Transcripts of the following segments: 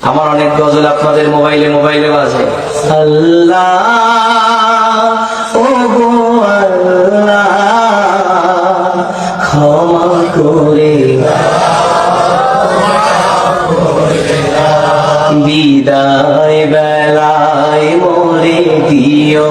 আমার অনেক গজল আপনাদের মোবাইলে মোবাইলে বাজে ক্ষমা করে বিদায় বেলায় মোরে দিও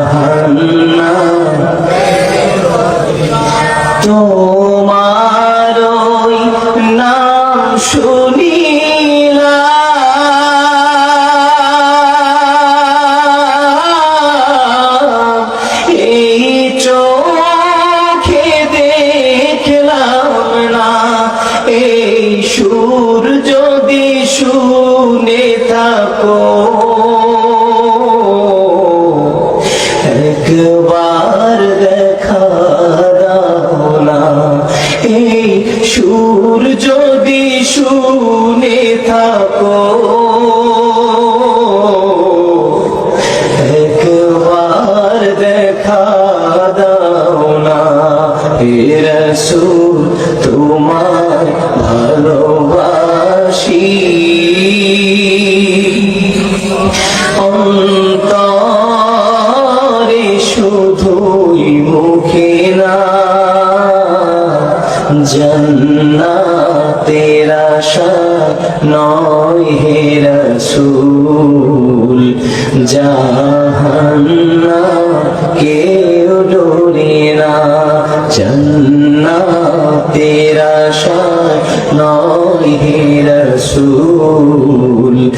শুনিলা এই চোখে দেখলাম না। এই সুর যদি শুনে থাকো। একবার দেখা সুর যদি শুনে থাকো। একবার দেখা দাও না রসুল তোমার ভালোবাসি। অন্তরে জন্নাতের আশা নয় হে রসুল। জাহান্না কেউ ডোরে না। জন্নাতের আশা নয় হে রসুল।